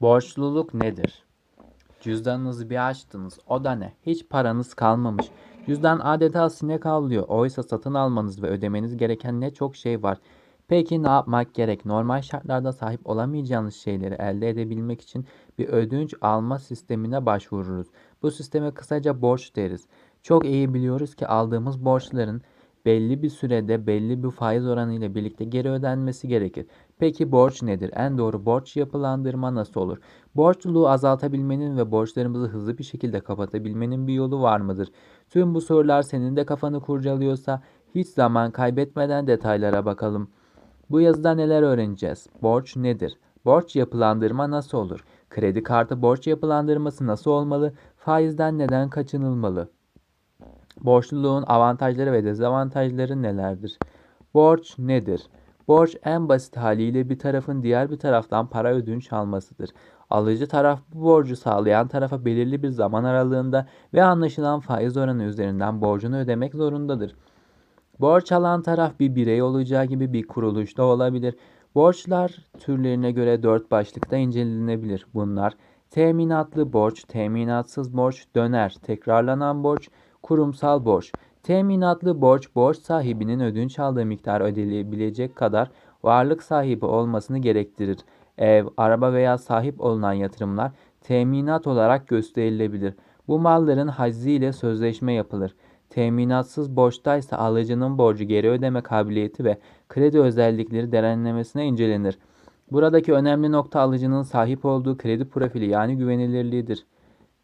Borçluluk nedir? Cüzdanınızı bir açtınız. O da ne? Hiç paranız kalmamış. Cüzdan adeta sinek avlıyor. Oysa satın almanız ve ödemeniz gereken ne çok şey var. Peki ne yapmak gerek? Normal şartlarda sahip olamayacağınız şeyleri elde edebilmek için bir ödünç alma sistemine başvururuz. Bu sisteme kısaca borç deriz. Çok iyi biliyoruz ki aldığımız borçların belli bir sürede belli bir faiz oranı ile birlikte geri ödenmesi gerekir. Peki borç nedir? En doğru borç yapılandırma nasıl olur? Borçluluğu azaltabilmenin ve borçlarımızı hızlı bir şekilde kapatabilmenin bir yolu var mıdır? Tüm bu sorular senin de kafanı kurcalıyorsa hiç zaman kaybetmeden detaylara bakalım. Bu yazıda neler öğreneceğiz? Borç nedir? Borç yapılandırma nasıl olur? Kredi kartı borç yapılandırması nasıl olmalı? Faizden neden kaçınılmalı? Borçluluğun avantajları ve dezavantajları nelerdir? Borç nedir? Borç en basit haliyle bir tarafın diğer bir taraftan para ödünç almasıdır. Alıcı taraf bu borcu sağlayan tarafa belirli bir zaman aralığında ve anlaşılan faiz oranı üzerinden borcunu ödemek zorundadır. Borç alan taraf bir birey olacağı gibi bir kuruluş da olabilir. Borçlar türlerine göre dört başlıkta incelenebilir. Bunlar teminatlı borç, teminatsız borç, döner, tekrarlanan borç, kurumsal borç. Teminatlı borç, borç sahibinin ödünç aldığı miktar ödeyebilecek kadar varlık sahibi olmasını gerektirir. Ev, araba veya sahip olunan yatırımlar teminat olarak gösterilebilir. Bu malların haczi ile sözleşme yapılır. Teminatsız borçtaysa alıcının borcu geri ödeme kabiliyeti ve kredi özellikleri derinlemesine incelenir. Buradaki önemli nokta alıcının sahip olduğu kredi profili yani güvenilirliğidir.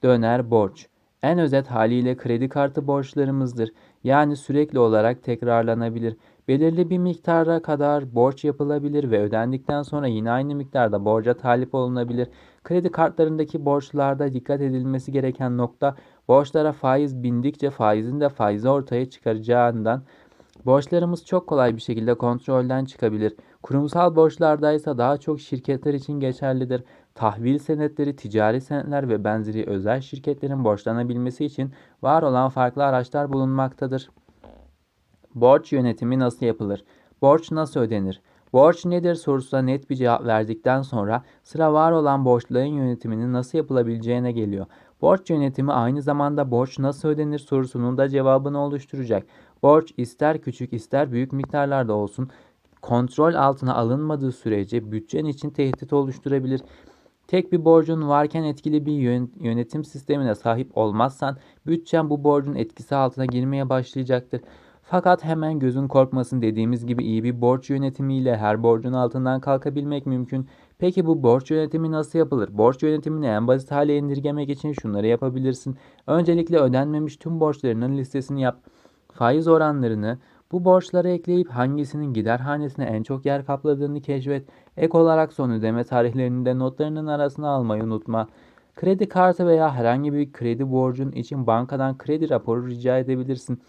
Döner borç. En özet haliyle kredi kartı borçlarımızdır. Yani sürekli olarak tekrarlanabilir. Belirli bir miktara kadar borç yapılabilir ve ödendikten sonra yine aynı miktarda borca talip olunabilir. Kredi kartlarındaki borçlarda dikkat edilmesi gereken nokta borçlara faiz bindikçe faizin de faizi ortaya çıkaracağından borçlarımız çok kolay bir şekilde kontrolden çıkabilir. Kurumsal borçlarda ise daha çok şirketler için geçerlidir. Tahvil senetleri, ticari senetler ve benzeri özel şirketlerin borçlanabilmesi için var olan farklı araçlar bulunmaktadır. Borç yönetimi nasıl yapılır? Borç nasıl ödenir? Borç nedir sorusuna net bir cevap verdikten sonra sıra var olan borçların yönetiminin nasıl yapılabileceğine geliyor. Borç yönetimi aynı zamanda borç nasıl ödenir sorusunun da cevabını oluşturacak. Borç ister küçük ister büyük miktarlarda olsun kontrol altına alınmadığı sürece bütçen için tehdit oluşturabilir. Tek bir borcun varken etkili bir yönetim sistemine sahip olmazsan bütçen bu borcun etkisi altına girmeye başlayacaktır. Fakat hemen gözün korkmasın dediğimiz gibi iyi bir borç yönetimiyle her borcun altından kalkabilmek mümkün. Peki bu borç yönetimi nasıl yapılır? Borç yönetimini en basit hale indirgemek için şunları yapabilirsin. Öncelikle ödenmemiş tüm borçlarının listesini yap. Faiz oranlarını bu borçlara ekleyip hangisinin gider hanesine en çok yer kapladığını keşfet. Ek olarak son ödeme tarihlerini de notlarının arasına almayı unutma. Kredi kartı veya herhangi bir kredi borcun için bankadan kredi raporu rica edebilirsin.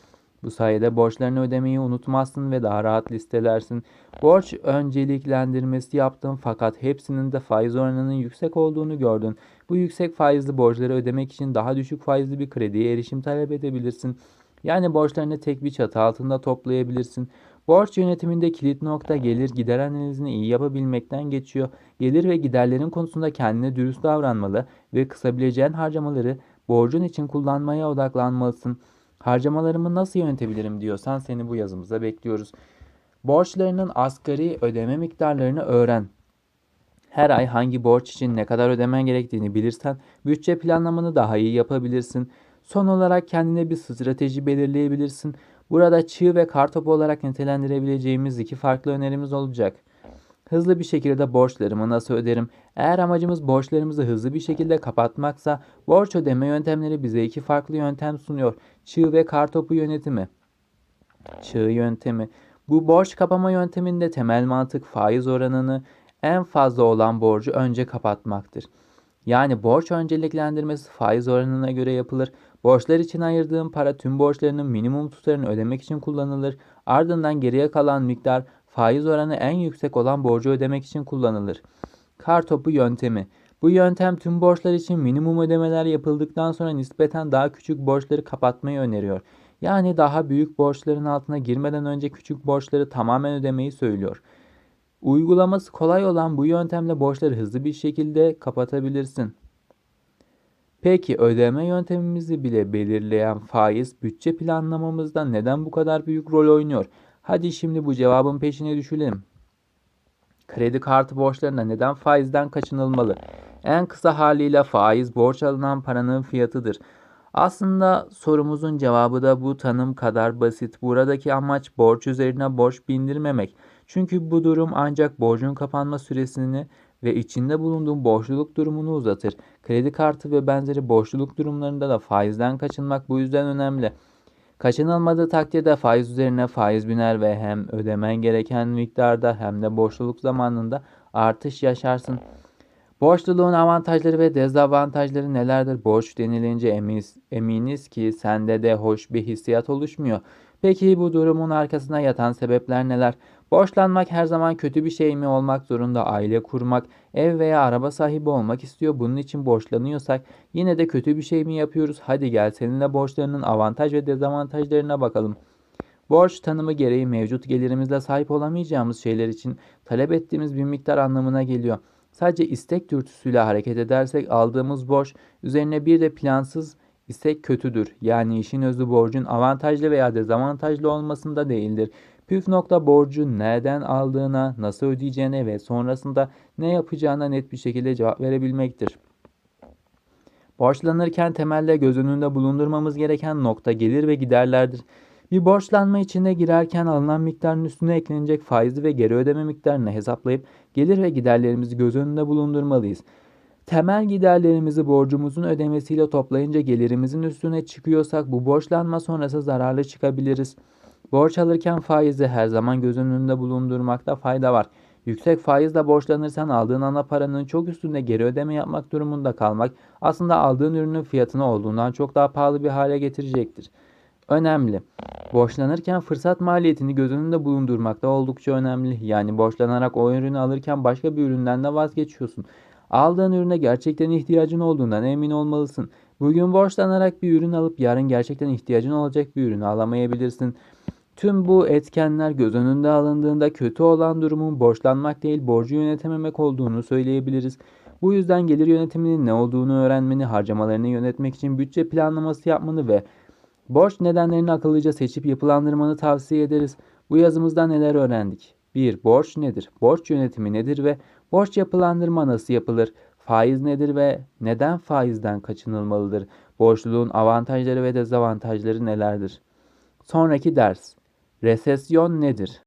Bu sayede borçlarını ödemeyi unutmazsın ve daha rahat listelersin. Borç önceliklendirmesi yaptın fakat hepsinin de faiz oranının yüksek olduğunu gördün. Bu yüksek faizli borçları ödemek için daha düşük faizli bir krediye erişim talep edebilirsin. Yani borçlarını tek bir çatı altında toplayabilirsin. Borç yönetiminde kilit nokta gelir gider analizini iyi yapabilmekten geçiyor. Gelir ve giderlerin konusunda kendine dürüst davranmalı ve kısabileceğin harcamaları borcun için kullanmaya odaklanmalısın. Harcamalarımı nasıl yönetebilirim diyorsan seni bu yazımıza bekliyoruz. Borçlarının asgari ödeme miktarlarını öğren. Her ay hangi borç için ne kadar ödemen gerektiğini bilirsen bütçe planlamanı daha iyi yapabilirsin. Son olarak kendine bir strateji belirleyebilirsin. Burada çığ ve kartopu olarak nitelendirebileceğimiz iki farklı önerimiz olacak. Hızlı bir şekilde borçlarımı nasıl öderim? Eğer amacımız borçlarımızı hızlı bir şekilde kapatmaksa borç ödeme yöntemleri bize iki farklı yöntem sunuyor. Çığ ve kartopu yönetimi. Çığ yöntemi. Bu borç kapama yönteminde temel mantık faiz oranını en fazla olan borcu önce kapatmaktır. Yani borç önceliklendirmesi faiz oranına göre yapılır. Borçlar için ayırdığım para tüm borçlarının minimum tutarını ödemek için kullanılır. Ardından geriye kalan miktar faiz oranı en yüksek olan borcu ödemek için kullanılır. Kar topu yöntemi. Bu yöntem tüm borçlar için minimum ödemeler yapıldıktan sonra nispeten daha küçük borçları kapatmayı öneriyor. Yani daha büyük borçların altına girmeden önce küçük borçları tamamen ödemeyi söylüyor. Uygulaması kolay olan bu yöntemle borçları hızlı bir şekilde kapatabilirsin. Peki ödeme yöntemimizi bile belirleyen faiz bütçe planlamamızda neden bu kadar büyük rol oynuyor? Hadi şimdi bu cevabın peşine düşelim. Kredi kartı borçlarına neden faizden kaçınılmalı? En kısa haliyle faiz borç alınan paranın fiyatıdır. Aslında sorumuzun cevabı da bu tanım kadar basit. Buradaki amaç borç üzerine borç bindirmemek. Çünkü bu durum ancak borcun kapanma süresini ve içinde bulunduğun borçluluk durumunu uzatır. Kredi kartı ve benzeri borçluluk durumlarında da faizden kaçınmak bu yüzden önemli. Kaçınılmadığı takdirde faiz üzerine faiz biner ve hem ödemen gereken miktarda hem de borçluluk zamanında artış yaşarsın. Borçluluğun avantajları ve dezavantajları nelerdir? Borç denilince eminiz, eminiz ki sende de hoş bir hissiyat oluşmuyor. Peki bu durumun arkasında yatan sebepler neler? Borçlanmak her zaman kötü bir şey mi olmak zorunda? Aile kurmak, ev veya araba sahibi olmak istiyor. Bunun için borçlanıyorsak yine de kötü bir şey mi yapıyoruz? Hadi gel seninle borçlarının avantaj ve dezavantajlarına bakalım. Borç tanımı gereği mevcut gelirimizle sahip olamayacağımız şeyler için talep ettiğimiz bir miktar anlamına geliyor. Sadece istek dürtüsüyle hareket edersek aldığımız borç üzerine bir de plansız istek kötüdür. Yani işin özü borcun avantajlı veya dezavantajlı olmasında değildir. Püf nokta borcu nereden aldığına, nasıl ödeyeceğine ve sonrasında ne yapacağına net bir şekilde cevap verebilmektir. Borçlanırken temelde göz önünde bulundurmamız gereken nokta gelir ve giderlerdir. Bir borçlanma içine girerken alınan miktarın üstüne eklenecek faizi ve geri ödeme miktarını hesaplayıp gelir ve giderlerimizi göz önünde bulundurmalıyız. Temel giderlerimizi borcumuzun ödemesiyle toplayınca gelirimizin üstüne çıkıyorsak bu borçlanma sonrası zararlı çıkabiliriz. Borç alırken faizi her zaman göz önünde bulundurmakta fayda var. Yüksek faizle borçlanırsan aldığın ana paranın çok üstünde geri ödeme yapmak durumunda kalmak aslında aldığın ürünün fiyatını olduğundan çok daha pahalı bir hale getirecektir. Önemli. Borçlanırken fırsat maliyetini göz önünde bulundurmak da oldukça önemli. Yani borçlanarak o ürünü alırken başka bir üründen de vazgeçiyorsun. Aldığın ürüne gerçekten ihtiyacın olduğundan emin olmalısın. Bugün borçlanarak bir ürün alıp yarın gerçekten ihtiyacın olacak bir ürünü alamayabilirsin. Tüm bu etkenler göz önünde alındığında kötü olan durumun borçlanmak değil borcu yönetememek olduğunu söyleyebiliriz. Bu yüzden gelir yönetiminin ne olduğunu öğrenmeni, harcamalarını yönetmek için bütçe planlaması yapmanı ve borç nedenlerini akıllıca seçip yapılandırmanı tavsiye ederiz. Bu yazımızda neler öğrendik? 1. Borç nedir? Borç yönetimi nedir ve borç yapılandırma nasıl yapılır? Faiz nedir ve neden faizden kaçınılmalıdır? Borçluluğun avantajları ve dezavantajları nelerdir? Sonraki ders. Resesyon nedir?